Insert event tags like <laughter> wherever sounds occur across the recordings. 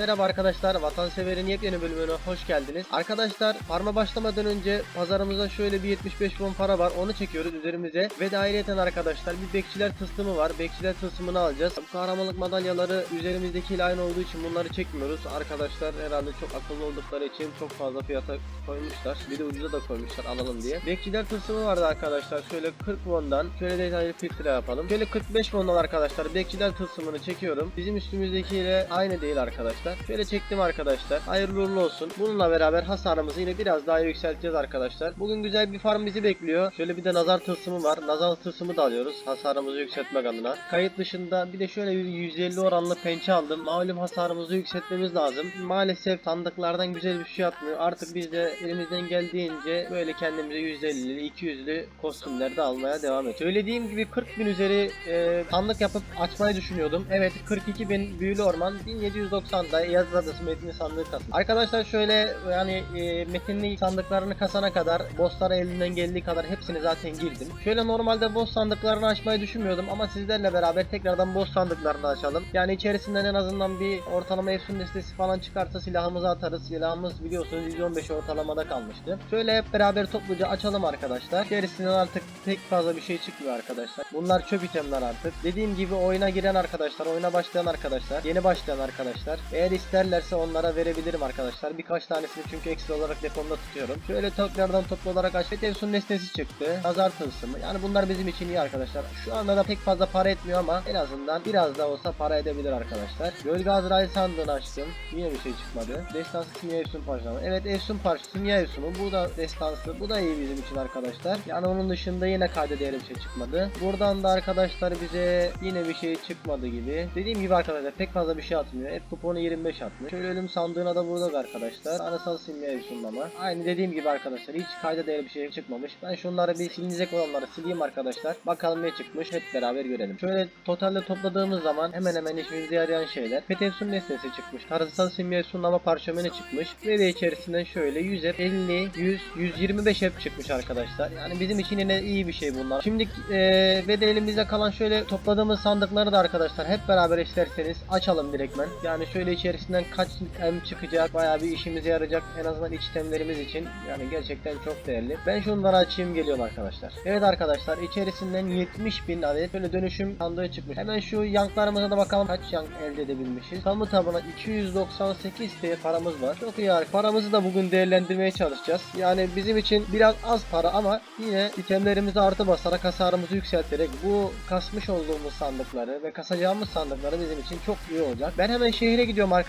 Merhaba arkadaşlar, Vatansever'in yepyeni bölümüne hoş geldiniz. Arkadaşlar, farma başlamadan önce pazarımıza şöyle bir 75 bon para var, onu çekiyoruz üzerimize. Ve de ayrıyeten arkadaşlar bir bekçiler tılsımı var, bekçiler tılsımını alacağız. Bu kahramanlık madalyaları üzerimizdekiyle aynı olduğu için bunları çekmiyoruz. Arkadaşlar herhalde çok akıllı oldukları için çok fazla fiyata koymuşlar. Bir de ucuza da koymuşlar alalım diye. Bekçiler tılsımı vardı arkadaşlar, şöyle 40 bondan, şöyle detaylı filtre yapalım. Şöyle 45 bondan arkadaşlar bekçiler tılsımını çekiyorum. Bizim üstümüzdekiyle aynı değil arkadaşlar. Şöyle çektim arkadaşlar. Hayırlı uğurlu olsun. Bununla beraber hasarımızı yine biraz daha yükselteceğiz arkadaşlar. Bugün güzel bir farm bizi bekliyor. Şöyle bir de nazar tılsımı var. Nazar tılsımı da alıyoruz. Hasarımızı yükseltmek adına. Kayıt dışında bir de şöyle bir 150 oranlı pençe aldım. Malum hasarımızı yükseltmemiz lazım. Maalesef sandıklardan güzel bir şey atmıyor. Artık biz de elimizden geldiğince böyle kendimize 150'li 200'lü kostümler de almaya devam ediyoruz. Söylediğim gibi 40 bin üzeri e, sandık yapıp açmayı düşünüyordum. Evet 42 bin büyülü orman 1790'da yazı adası metni sandığı kasım. Arkadaşlar şöyle yani e, metinli sandıklarını kasana kadar bosslara elinden geldiği kadar hepsini zaten girdim. Şöyle normalde boss sandıklarını açmayı düşünmüyordum ama sizlerle beraber tekrardan boss sandıklarını açalım. Yani içerisinden en azından bir ortalama efsun listesi falan çıkarsa silahımızı atarız. Silahımız biliyorsunuz 115 ortalamada kalmıştı. Şöyle hep beraber topluca açalım arkadaşlar. İçerisinden artık pek fazla bir şey çıkmıyor arkadaşlar. Bunlar çöp itemler artık. Dediğim gibi oyuna giren arkadaşlar, oyuna başlayan arkadaşlar, yeni başlayan arkadaşlar. Eğer isterlerse onlara verebilirim arkadaşlar. Birkaç tanesini çünkü ekstra olarak depomda tutuyorum. Şöyle tekrardan toplu olarak aç. Efsun nesnesi çıktı. Nazar tılsımı. Yani bunlar bizim için iyi arkadaşlar. Şu anda da pek fazla para etmiyor ama en azından biraz da olsa para edebilir arkadaşlar. Gölge Azrail sandığını açtım. Yine bir şey çıkmadı. Destansı simya efsun parçalama. Evet efsun parçası simya efsunu. Bu da destansı. Bu da iyi bizim için arkadaşlar. Yani onun dışında yine kayda değerli bir şey çıkmadı. Buradan da arkadaşlar bize yine bir şey çıkmadı gibi. Dediğim gibi arkadaşlar pek fazla bir şey atmıyor. Hep kuponu 25 atmış. Şöyle ölüm sandığına da burada arkadaşlar. Anasal simya efsunlama. Aynı dediğim gibi arkadaşlar hiç kayda değerli bir şey çıkmamış. Ben şunları bir silinecek olanları sileyim arkadaşlar. Bakalım ne çıkmış hep beraber görelim. Şöyle totalde topladığımız zaman hemen hemen işimize yarayan şeyler. Petefsun nesnesi çıkmış. Tarızsal simya efsunlama parşömeni çıkmış. Ve de içerisinden şöyle 100 hep 50, 100, 125 hep çıkmış arkadaşlar. Yani bizim için yine iyi bir şey bunlar. Şimdi eee ve de elimizde kalan şöyle topladığımız sandıkları da arkadaşlar hep beraber isterseniz açalım direktmen. Yani şöyle içerisinden kaç em çıkacak bayağı bir işimize yarayacak en azından iç itemlerimiz için. Yani gerçekten çok değerli. Ben şunları açayım geliyorum arkadaşlar. Evet arkadaşlar içerisinden 70 bin adet böyle dönüşüm sandığı çıkmış. Hemen şu yanklarımıza da bakalım kaç yank elde edebilmişiz. Tamı tabına 298 TL paramız var. Çok iyi harika. Paramızı da bugün değerlendirmeye çalışacağız. Yani bizim için biraz az para ama yine itemlerimizi artı basarak hasarımızı yükselterek bu kasmış olduğumuz sandıkları ve kasacağımız sandıkları bizim için çok iyi olacak. Ben hemen şehre gidiyorum arkadaşlar.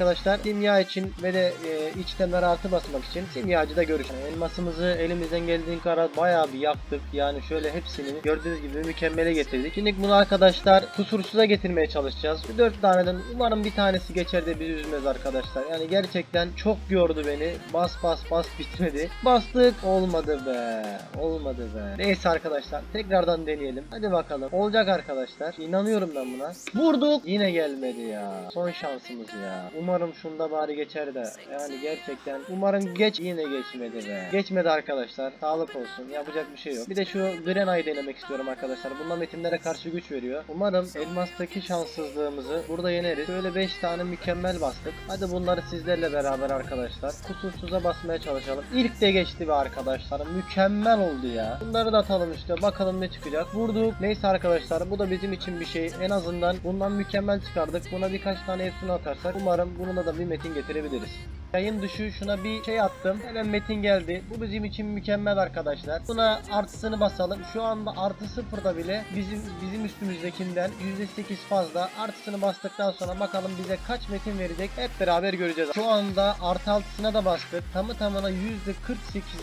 Simya için ve de e, iç itemlere artı basmak için simyacıda görüşelim. Elmasımızı elimizden geldiğin kadar bayağı bir yaktık. Yani şöyle hepsini gördüğünüz gibi mükemmele getirdik. Şimdi bunu arkadaşlar kusursuza getirmeye çalışacağız. Şu 4 taneden umarım bir tanesi geçer de bizi üzmez arkadaşlar. Yani gerçekten çok yordu beni. Bas bas bas bitmedi. Bastık olmadı be. Olmadı be. Neyse arkadaşlar tekrardan deneyelim. Hadi bakalım. Olacak arkadaşlar. İnanıyorum ben buna. Vurduk. Yine gelmedi ya. Son şansımız ya. Umarım şunda bari geçer de. Yani gerçekten umarım geç yine geçmedi be. Geçmedi arkadaşlar. Sağlık olsun. Yapacak bir şey yok. Bir de şu Grena'yı denemek istiyorum arkadaşlar. Bunlar metinlere karşı güç veriyor. Umarım elmastaki şanssızlığımızı burada yeneriz. Şöyle 5 tane mükemmel bastık. Hadi bunları sizlerle beraber arkadaşlar. Kusursuza basmaya çalışalım. İlk de geçti be arkadaşlar. Mükemmel oldu ya. Bunları da atalım işte. Bakalım ne çıkacak. Vurduk. Neyse arkadaşlar bu da bizim için bir şey. En azından bundan mükemmel çıkardık. Buna birkaç tane efsunu atarsak umarım bununla da bir metin getirebiliriz. Yayın dışı şuna bir şey attım. Hemen metin geldi. Bu bizim için mükemmel arkadaşlar. Buna artısını basalım. Şu anda artı sıfırda bile bizim bizim üstümüzdekinden %8 fazla. Artısını bastıktan sonra bakalım bize kaç metin verecek. Hep beraber göreceğiz. Şu anda artı altısına da bastık. Tamı tamına %48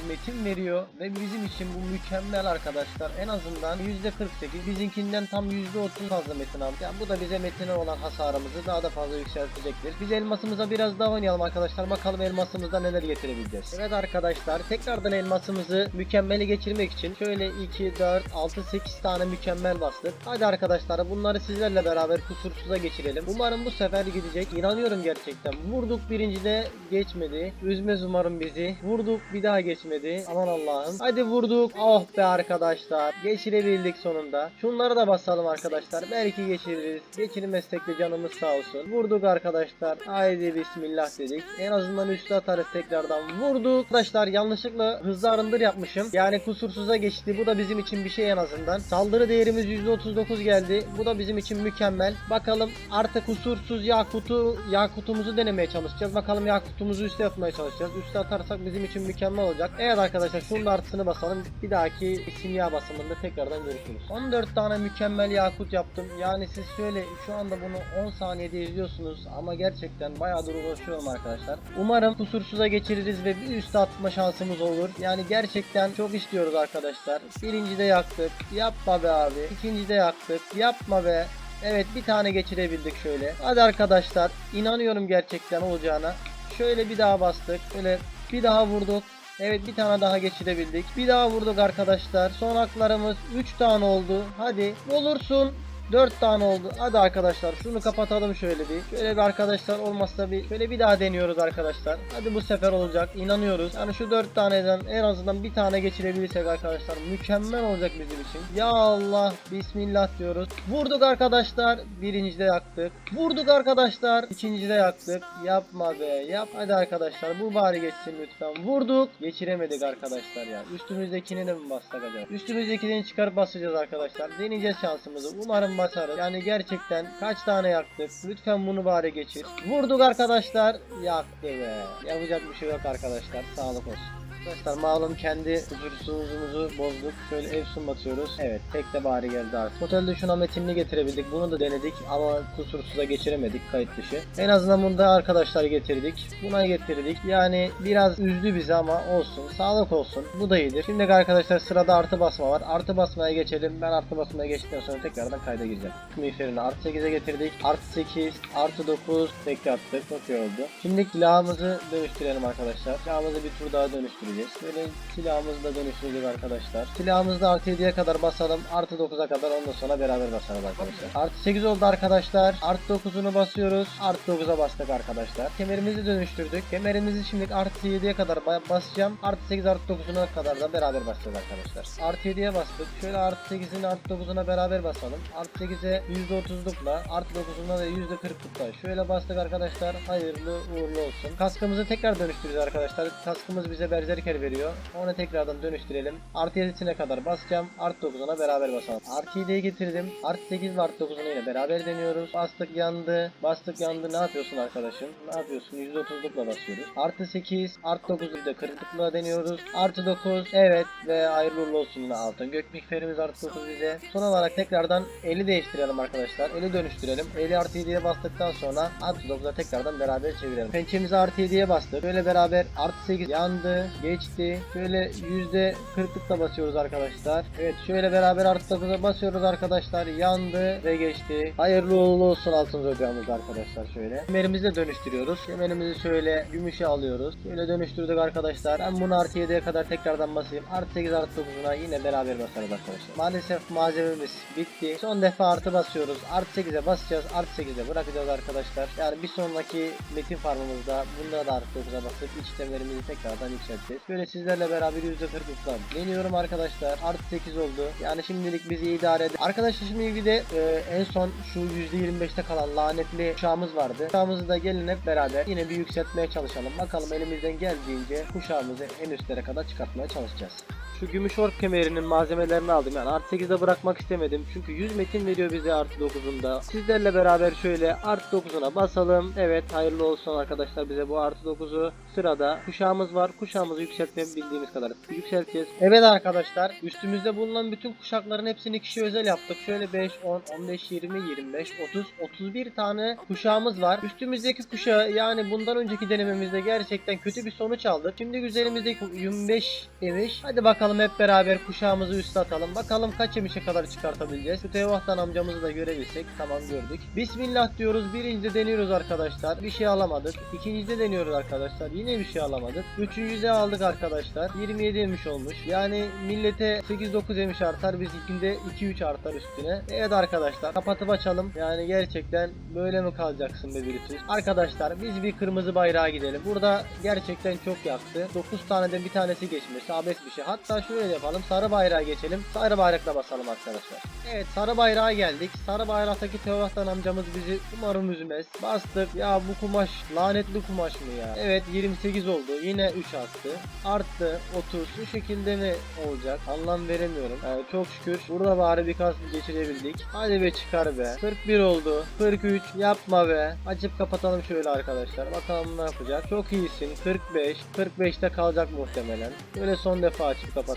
metin veriyor. Ve bizim için bu mükemmel arkadaşlar. En azından %48. Bizimkinden tam %30 fazla metin aldık. Yani bu da bize metine olan hasarımızı daha da fazla yükseltecektir. Biz elmasımıza biraz daha oynayalım arkadaşlar. bakalım elmasımızda neler getirebileceğiz. Evet arkadaşlar tekrardan elmasımızı mükemmeli geçirmek için şöyle 2, 4, 6, 8 tane mükemmel bastık. Hadi arkadaşlar bunları sizlerle beraber kusursuza geçirelim. Umarım bu sefer gidecek. İnanıyorum gerçekten. Vurduk birincide geçmedi. Üzmez umarım bizi. Vurduk bir daha geçmedi. Aman Allah'ım. Hadi vurduk. Oh be arkadaşlar. Geçirebildik sonunda. Şunları da basalım arkadaşlar. Belki geçiririz. Geçirmezsek de canımız sağ olsun. Vurduk arkadaşlar. Haydi bismillah dedik. En azından üstü atarız tekrardan. Vurduk. Arkadaşlar yanlışlıkla hızlı arındır yapmışım. Yani kusursuza geçti. Bu da bizim için bir şey en azından. Saldırı değerimiz %39 geldi. Bu da bizim için mükemmel. Bakalım artık kusursuz yakutu yakutumuzu denemeye çalışacağız. Bakalım yakutumuzu üste atmaya çalışacağız. Üste atarsak bizim için mükemmel olacak. Evet arkadaşlar şunun da artısını basalım. Bir dahaki simya basımında tekrardan görüşürüz. 14 tane mükemmel yakut yaptım. Yani siz şöyle şu anda bunu 10 saniyede izliyorsunuz ama gerçekten bayağıdır uğraşıyorum arkadaşlar. Umarım kusursuza geçiririz ve bir üste atma şansımız olur. Yani gerçekten çok istiyoruz arkadaşlar. Birincide yaktık. Yapma be abi. İkincide yaktık. Yapma be. Evet bir tane geçirebildik şöyle. Hadi arkadaşlar inanıyorum gerçekten olacağına. Şöyle bir daha bastık. Şöyle bir daha vurduk. Evet bir tane daha geçirebildik. Bir daha vurduk arkadaşlar. Son haklarımız 3 tane oldu. Hadi olursun. 4 tane oldu. Hadi arkadaşlar şunu kapatalım şöyle bir. Şöyle bir arkadaşlar olmazsa bir şöyle bir daha deniyoruz arkadaşlar. Hadi bu sefer olacak. İnanıyoruz. Yani şu 4 taneden en azından bir tane geçirebilirsek arkadaşlar mükemmel olacak bizim için. Ya Allah bismillah diyoruz. Vurduk arkadaşlar. Birincide yaktık. Vurduk arkadaşlar. İkincide yaktık. Yapma be. Yap. Hadi arkadaşlar bu bari geçsin lütfen. Vurduk. Geçiremedik arkadaşlar ya. Üstümüzdekini de mi bassak acaba? Üstümüzdekini çıkarıp basacağız arkadaşlar. Deneyeceğiz şansımızı. Umarım basarız. Yani gerçekten kaç tane yaktık. Lütfen bunu bari geçir. Vurduk arkadaşlar. Yaktı be. Yapacak bir şey yok arkadaşlar. Sağlık olsun. Arkadaşlar malum kendi huzursuzluğumuzu bozduk. Şöyle Efsun batıyoruz. Evet tek de bari geldi artık. Otelde şuna metinli getirebildik. Bunu da denedik ama kusursuza geçiremedik kayıt dışı. En azından bunu da arkadaşlar getirdik. Buna getirdik. Yani biraz üzdü bizi ama olsun. Sağlık olsun. Bu da iyidir. Şimdi arkadaşlar sırada artı basma var. Artı basmaya geçelim. Ben artı basmaya geçtikten sonra tekrardan kayda gireceğim. Miğferini artı 8'e getirdik. Artı 8, artı 9 tekrar attık. Çok iyi oldu. Şimdi silahımızı dönüştürelim arkadaşlar. Silahımızı bir tur daha dönüştüreceğiz. Böyle silahımızı da dönüştürdük arkadaşlar. Silahımızı da artı 7'ye kadar basalım. Artı 9'a kadar ondan sonra beraber basalım arkadaşlar. Artı 8 oldu arkadaşlar. Artı 9'unu basıyoruz. Artı 9'a bastık arkadaşlar. Kemerimizi dönüştürdük. Kemerimizi şimdi artı 7'ye kadar ba- basacağım. Artı 8 artı 9'una kadar da beraber basacağız arkadaşlar. Artı 7'ye bastık. Şöyle artı 8'in artı 9'una beraber basalım. Artı 8'e %30'lukla artı 9'una da %40'lukla. Şöyle bastık arkadaşlar. Hayırlı uğurlu olsun. Kaskımızı tekrar dönüştüreceğiz arkadaşlar. Kaskımız bize berserker veriyor. Onu tekrardan dönüştürelim. Artı 7'sine kadar basacağım. Artı 9'una beraber basalım. Artı 7'yi getirdim. Artı 8 ve artı 9'una yine beraber deniyoruz. Bastık yandı. Bastık yandı. Ne yapıyorsun arkadaşım? Ne yapıyorsun? %30'lukla basıyoruz. Artı 8. Artı 9'u da kırıklıkla deniyoruz. Artı 9. Evet ve hayırlı uğurlu olsun yine altın. Gök mikferimiz artı 9 bize. Son olarak tekrardan eli değiştirelim arkadaşlar. Eli dönüştürelim. Eli artı 7'ye bastıktan sonra artı 9'a tekrardan beraber çevirelim. Pençemizi artı 7'ye bastık. Böyle beraber artı 8 yandı. Geçti. Şöyle %40'lıkla basıyoruz arkadaşlar. Evet şöyle beraber artı 9'a basıyoruz arkadaşlar. Yandı ve geçti. Hayırlı uğurlu olsun altın zodiağımız arkadaşlar şöyle. Kemerimizi de dönüştürüyoruz. Kemerimizi şöyle gümüşe alıyoruz. Şöyle dönüştürdük arkadaşlar. Ben bunu artı 7'ye kadar tekrardan basayım. Artı 8 artı 9'una yine beraber basarız arkadaşlar. Maalesef malzememiz bitti. Son defa artı basıyoruz. Artı 8'e basacağız. Artı 8'e bırakacağız arkadaşlar. Yani bir sonraki metin farmımızda bunda da artı 9'a basıp işlemlerimizi tekrardan yükselteceğiz. Böyle sizlerle beraber %40'lıkla deniyorum arkadaşlar. Artı 8 oldu. Yani şimdilik bizi idare eder. Arkadaşlar şimdi bir de e, en son şu %25'te kalan lanetli kuşağımız vardı. Kuşağımızı da gelin hep beraber yine bir yükseltmeye çalışalım. Bakalım elimizden geldiğince kuşağımızı en üstlere kadar çıkartmaya çalışacağız. Şu gümüş ork kemerinin malzemelerini aldım. Yani artı 8'de bırakmak istemedim. Çünkü 100 metin veriyor bize artı 9'unda. Sizlerle beraber şöyle artı 9'una basalım. Evet hayırlı olsun arkadaşlar bize bu artı 9'u. Sırada kuşağımız var. Kuşağımızı yükseltebildiğimiz kadar yükselteceğiz. Evet arkadaşlar üstümüzde bulunan bütün kuşakların hepsini kişi özel yaptık. Şöyle 5, 10, 15, 20, 25, 30, 31 tane kuşağımız var. Üstümüzdeki kuşağı yani bundan önceki denememizde gerçekten kötü bir sonuç aldık. Şimdi üzerimizdeki 25 demiş. Hadi bakalım bakalım hep beraber kuşağımızı üste atalım. Bakalım kaç yemişe kadar çıkartabileceğiz. Şu Tevahtan amcamızı da görebilsek. Tamam gördük. Bismillah diyoruz. Birincide deniyoruz arkadaşlar. Bir şey alamadık. İkincide deniyoruz arkadaşlar. Yine bir şey alamadık. Üçüncüde aldık arkadaşlar. 27 yemiş olmuş. Yani millete 8-9 yemiş artar. Biz ikinde 2-3 artar üstüne. Evet arkadaşlar kapatıp açalım. Yani gerçekten böyle mi kalacaksın be Brutus? Arkadaşlar biz bir kırmızı bayrağa gidelim. Burada gerçekten çok yaktı. 9 taneden bir tanesi geçmiş. Abes bir şey. Hatta şöyle yapalım. Sarı bayrağa geçelim. Sarı bayrakla basalım arkadaşlar. Evet sarı bayrağa geldik. Sarı bayraktaki Teohtan amcamız bizi umarım üzmez. Bastık. Ya bu kumaş lanetli kumaş mı ya? Evet 28 oldu. Yine 3 attı. Arttı 30. Bu şekilde mi olacak? Anlam veremiyorum. Yani çok şükür burada bari birkaç geçirebildik. Hadi be çıkar be. 41 oldu. 43 yapma be. Açıp kapatalım şöyle arkadaşlar. Bakalım ne yapacak. Çok iyisin. 45. 45'te kalacak muhtemelen. Böyle son defa açıp kapatalım.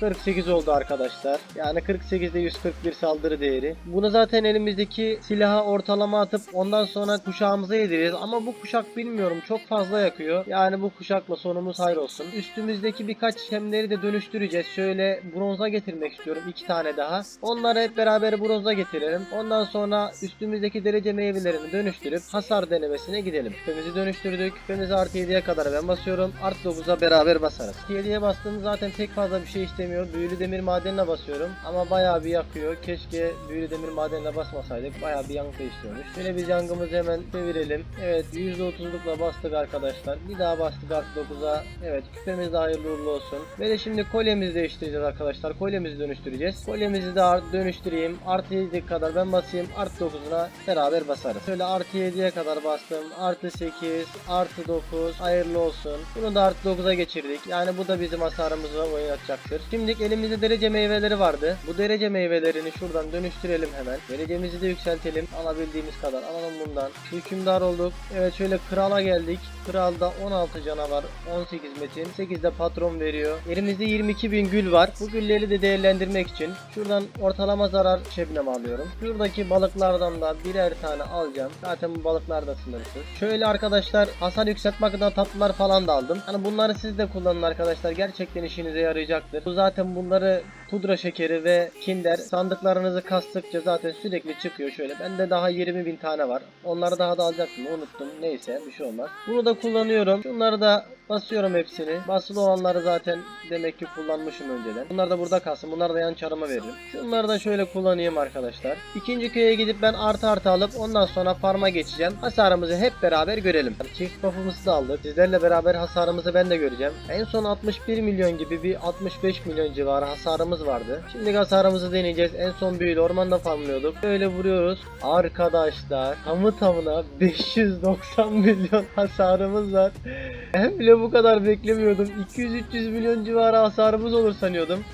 48 oldu arkadaşlar. Yani 48'de 141 saldırı değeri. Bunu zaten elimizdeki silaha ortalama atıp ondan sonra kuşağımıza yediririz. Ama bu kuşak bilmiyorum çok fazla yakıyor. Yani bu kuşakla sonumuz hayır olsun. Üstümüzdeki birkaç hemleri de dönüştüreceğiz. Şöyle bronza getirmek istiyorum. iki tane daha. Onları hep beraber bronza getirelim. Ondan sonra üstümüzdeki derece meyvelerini dönüştürüp hasar denemesine gidelim. Küpemizi dönüştürdük. Küpemizi artı 7'ye kadar ben basıyorum. Artı 9'a beraber basarız. 7'ye bastığım zaten pek fazla bir şey istemiyor. Büyülü demir madenine basıyorum. Ama bayağı bir yakıyor. Keşke büyülü demir madenine basmasaydık. Bayağı bir yankı istiyormuş. Şöyle biz yangımızı hemen çevirelim. Evet %30'lukla bastık arkadaşlar. Bir daha bastık artı 9'a. Evet küpemiz de hayırlı uğurlu olsun. Ve de şimdi kolyemizi değiştireceğiz arkadaşlar. Kolyemizi dönüştüreceğiz. Kolyemizi de dönüştüreyim. Artı 7'ye kadar ben basayım. Artı 9'una beraber basarız. Şöyle artı 7'ye kadar bastım. Artı 8, artı 9. Hayırlı olsun. Bunu da artı 9'a geçirdik. Yani bu da bizim hasarımızı oynatacaktır. Şimdi elimizde derece meyveleri vardı. Bu derece meyvelerini şuradan dönüştürelim hemen. Derecemizi de yükseltelim. Alabildiğimiz kadar alalım bundan. Şu hükümdar olduk. Evet şöyle krala geldik. Kralda 16 canavar, 18 metin, 8 de patron veriyor. Elimizde 22 bin gül var. Bu gülleri de değerlendirmek için şuradan ortalama zarar şebnem alıyorum. Şuradaki balıklardan da birer tane alacağım. Zaten bu balıklar da sınırsız. Şöyle arkadaşlar hasar yükseltmek adına tatlılar falan da aldım. Hani bunları siz de kullanın arkadaşlar. Gerçekten işinize yarayacaktır. Bu zaten bunları pudra şekeri ve kinder sandıklarınızı kastıkça zaten sürekli çıkıyor şöyle. Bende daha 20 bin tane var. Onları daha da alacaktım unuttum. Neyse bir şey olmaz. Bunu da kullanıyorum. Şunları da basıyorum hepsini. Basılı olanları zaten demek ki kullanmışım önceden. Bunlar da burada kalsın. Bunları da yan çarıma veririm. Şunları da şöyle kullanayım arkadaşlar. İkinci köye gidip ben artı artı alıp ondan sonra farma geçeceğim. Hasarımızı hep beraber görelim. Çift buff'ımızı da aldık. Sizlerle beraber hasarımızı ben de göreceğim. En son 61 milyon gibi bir 65 milyon civarı hasarımız vardı. Şimdi hasarımızı deneyeceğiz. En son büyülü ormanda farmlıyorduk. Böyle vuruyoruz. Arkadaşlar tamı tamına 590 milyon hasarımız var. <laughs> Hem bile bu kadar beklemiyordum. 200-300 milyon civarı hasarımız olur sanıyordum.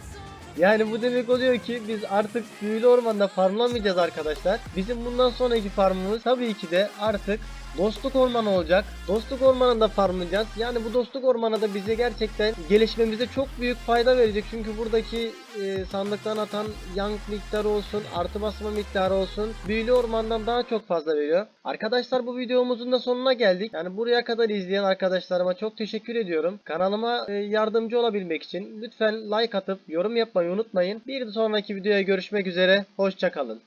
Yani bu demek oluyor ki biz artık büyülü ormanda farmlamayacağız arkadaşlar. Bizim bundan sonraki farmımız tabii ki de artık Dostluk ormanı olacak. Dostluk ormanında farmlayacağız. Yani bu dostluk ormanı da bize gerçekten gelişmemize çok büyük fayda verecek. Çünkü buradaki e, sandıktan atan yank miktarı olsun, artı basma miktarı olsun büyülü ormandan daha çok fazla veriyor. Arkadaşlar bu videomuzun da sonuna geldik. Yani buraya kadar izleyen arkadaşlarıma çok teşekkür ediyorum. Kanalıma e, yardımcı olabilmek için lütfen like atıp yorum yapmayı unutmayın. Bir sonraki videoya görüşmek üzere. Hoşçakalın.